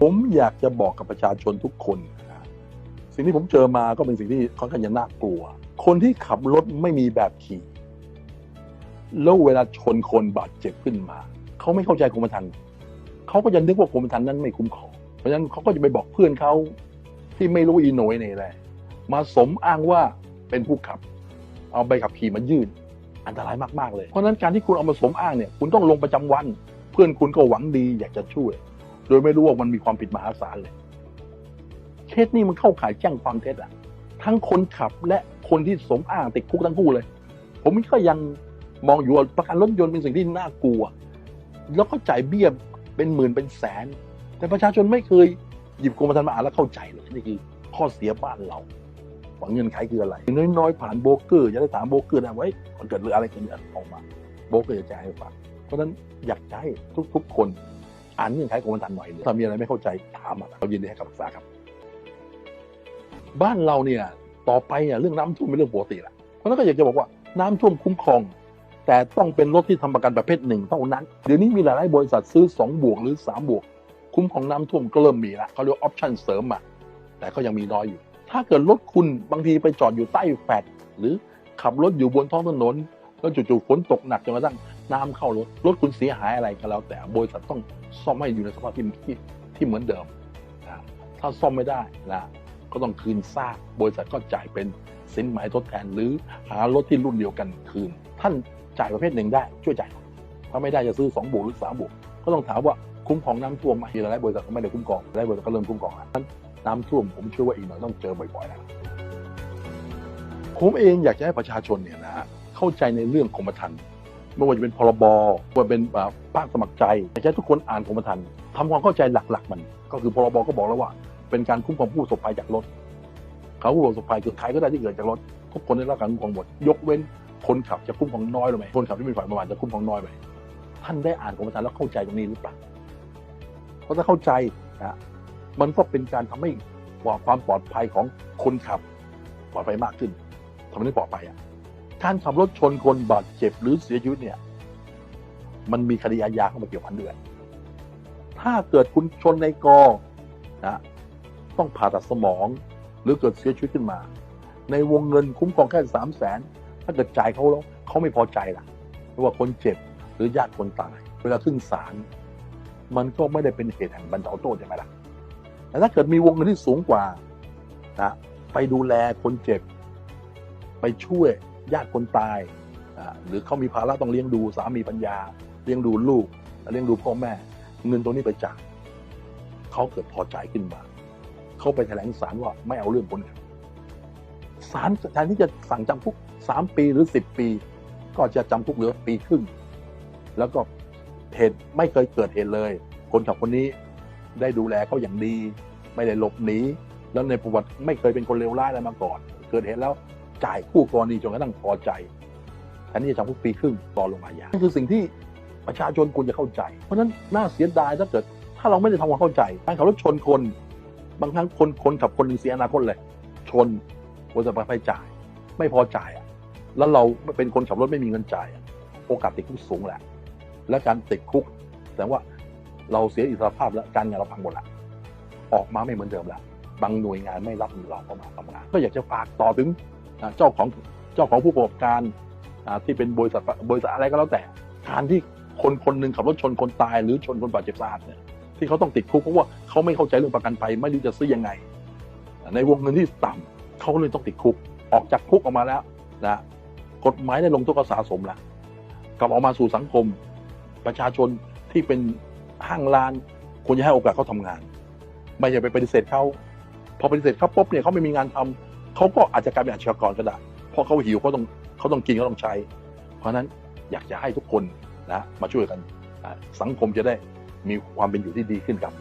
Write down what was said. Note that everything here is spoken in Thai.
ผมอยากจะบอกกับประชาชนทุกคนนะสิ่งที่ผมเจอมาก็เป็นสิ่งที่ค่อนข้างจะน่ากลัว คนที่ขับรถไม่มีแบบขี่แล้วเวลาชนคนบาดเจ็บขึ้นมา เขาไม่เข้าใจกรมธรรม์เขาก็จะนึกว่ากรมธรรม์นั้นไม่คุ้มครองเพราะฉะนั้นเขาก็จะไปบอกเพื่อนเขาที่ไม่รู้อีโหนยนี่แหละมาสมอ้างว่าเป็นผู้ขับ เอาใบขับขี่มายื่นอันตรายมากๆเลย เพราะฉะนั้นการที่คุณเอามาสมอ้างเนี่ย คุณต้องลงประจำวัน เพื่อนคุณก็หวังดีอยากจะช่วย โดยไม่รู้ว่ามันมีความผิดมหาศาลเลย เคสนี้มันเข้าข่ายแจ้งความเท็จอะทั้งคนขับและคนที่สมอ้างติดคุกทั้งคู่เลย ผมก็ยังมองอยู่ว่าประกันรถยนต์เป็นสิ่งที่น่ากลัว แล้วก็จ่ายเบี้ยเป็นหมื่นเป็นแสน แต่ประชาชนไม่เคยหยิบกรมธรรม์มาอ่านแล้วเข้าใจเลยนี่คือข้อเสียบ้านเราหวังเงินไขคืออะไร น้อยๆ ผ่านโบรกเกอร์จะได้ถามโบรกเกอร์นะว่าเฮ้มันเกิดเรื่องอะไรกันเนี่ยออกมา โบรกเกอร์จะแจ้งให้ฟังเพราะฉะนั้นอยากให้ทุกๆคน อ่านเงื่อนไขกรมธรรม์หน่อยถ้ามีอะไรไม่เข้าใจถามมาเรายินดีให้คำปรึกษาครับ บ้านเราเนี่ยต่อไปเนี่ยเรื่องน้ำท่วมเป็นเรื่องปกติละเพราะฉะนั้นก็อยากจะบอกว่าน้ำท่วมคุ้มครองแต่ต้องเป็นรถที่ทำประกันประเภทหนึ่งเท่านั้น เดี๋ยวนี้มีหลายบริษัทซื้อ 2 บวกหรือ 3 บวก คุ้มครองน้ำท่วมก็เริ่มมีละเขาเรียกว่าออปชั่นเสริมมาแต่ก็ยังมีน้อยอยู่ ถ้าเกิดรถคุณบางทีไปจอดอยู่ใต้แฟลตหรือขับรถอยู่บนท้องถนน แล้วจู่ๆฝนตกหนักจนกระทั่ง น้ำเข้ารถรถคุณเสียหายอะไรก็แล้ว แต่บริษัทต้องซ่อมให้อยู่ในสภาพที่ที่ที่เหมือนเดิมนะถ้าซ่อมไม่ได้นะก็ต้องคืนซากบริษัทก็จ่ายเป็นสินไหมทดแทนหรือหารถที่รุ่นเดียวกันคืน ท่านจ่ายประเภทหนึ่งได้ช่วยจ่ายถ้าไม่ได้จะซื้อ2บวกหรือ3บวกก็ต้องถามว่าคุ้มครองน้ำท่วมไหมหลายบริษัทก็ไม่ได้คุ้มครองหลายบริษัทก็เริ่มคุ้มครองแล้วนั้นน้ำท่วมผมเชื่อว่าอีกหน่อยต้องเจอบ่อยๆแล้วผมเองอยากจะให้ประชาชนเนี่ยนะฮะเข้าใจในเรื่องกรมธรรม์ ไม่ว่าจะเป็นพรบว่าเป็นภาคสมัครใจให้ทุกคนอ่านกรมธรรม์ทำความเข้าใจหลักๆ มัน ก็คือพรบก็บอกแล้วว่า เป็นการคุ้มครองผู้ประสบภัยจากรถ เขาผู้ประสบภัยคือใครก็ได้ที่เกิดจากรถทุกคนได้รับการคุ้มครองหมด ยกเว้นคนขับจะคุ้มครองน้อยลงไหมคนขับที่มีฝ่ายประมาทจะคุ้มครองน้อยไหมท่านได้อ่านกรมธรรม์แล้วเข้าใจตรงนี้หรือเปล่าเพราะถ้าเข้าใจนะมันก็เป็นการทำให้ความปลอดภัยของคนขับปลอดภัยมากขึ้นทำให้ปลอดภัยอะ การขับรถชนคนบาดเจ็บหรือเสียชีวิตเนี่ย มันมีคดีอาญาเข้ามาเกี่ยวพันด้วย ถ้าเกิดคุณชนในกอนะต้องผ่าตัดสมอง หรือเกิดเสียชีวิตขึ้นมา ในวงเงินคุ้มครองแค่สามแสนถ้าเกิดจ่ายเขาแล้วเขาไม่พอใจล่ะเพราะว่าคนเจ็บหรือญาติคนตาย เวลาขึ้นศาลมันก็ไม่ได้เป็นเหตุแห่งบรรเทาโทษใช่ไหมล่ะแต่ถ้าเกิดมีวงเงินที่สูงกว่านะไปดูแลคนเจ็บ ไปช่วย ญาติคนตายหรือเขามีภาระต้องเลี้ยงดูสามีปัญญา เลี้ยงดูลูก เลี้ยงดูพ่อแม่ เงินตรงนี้ไปจ่ายเขาเกิดพอใจขึ้นมาเขาไปแถลงศาลว่าไม่เอาเรื่องคนขับศาลแทนที่จะสั่งจำคุกสามปีหรือสิบปี ก็จะจำคุกเหลือปีครึ่ง แล้วก็เหตุไม่เคยเกิดเหตุเลย คนขับคนนี้ได้ดูแลเขาอย่างดี ไม่ได้หลบหนีแล้วในประวัติไม่เคยเป็นคนเลวร้ายอะไรมาก่อน เกิดเหตุแล้ว จ่ายคู่กรณีจนกระทั่งพอใจแทนที่จะจำคุกปีครึ่งต่อลงอาญานั่นคือสิ่งที่ประชาชนควรจะเข้าใจ เพราะฉะนั้นน่าเสียดายถ้าเกิด ถ้าเราไม่ได้ทำความเข้าใจการขับรถชนคน บางครั้งคนคนขับคนหนึ่งเสียอนาคตเลย ชนบริษัทประกันจ่าย ไม่พอจ่ายอะ แล้วเราเป็นคนขับรถไม่มีเงินจ่ายโอกาสติดคุกสูงแหละ และการติดคุกแต่ว่าเราเสียอิสรภาพแล้วการงานเราพังหมดละออกมาไม่เหมือนเดิมละบางหน่วยงานไม่รับเราเข้ามาทำงาน ก็อยากจะฝากต่อถึง เจ้าของเจ้าของผู้ประกอบการที่เป็นบริษัทบริษัทอะไรก็แล้วแต่การที่คนคนหนึ่งขับรถชนคนตายหรือชนคนบาดเจ็บสาหัสเนี่ยที่เขาต้องติดคุกเพราะว่าเขาไม่เข้าใจเรื่องประกันภัยไม่รู้จะซื้อยังไง ในวงเงินที่ต่ำเขาเลยต้องติดคุกออกจากคุกออกมาแล้วนะกฎหมายได้ลงโทษก็สะสมแล้วกลับออกมาสู่สังคม ประชาชนที่เป็นห้างร้านควรจะให้โอกาสเขาทำงาน ไม่ใช่ไปปฏิเสธเขาพอปฏิเสธเขาปุ๊บเนี่ยเขาไม่มีงานทำ เขาก็อาจจะกลายเป็นอาชญากรก็ได้ เพราะเขาหิวเขาต้องเขาต้องกินเขาต้องใช้ เพราะนั้นอยากจะให้ทุกคนนะมาช่วยกัน สังคมจะได้มีความเป็นอยู่ที่ดีขึ้นครับ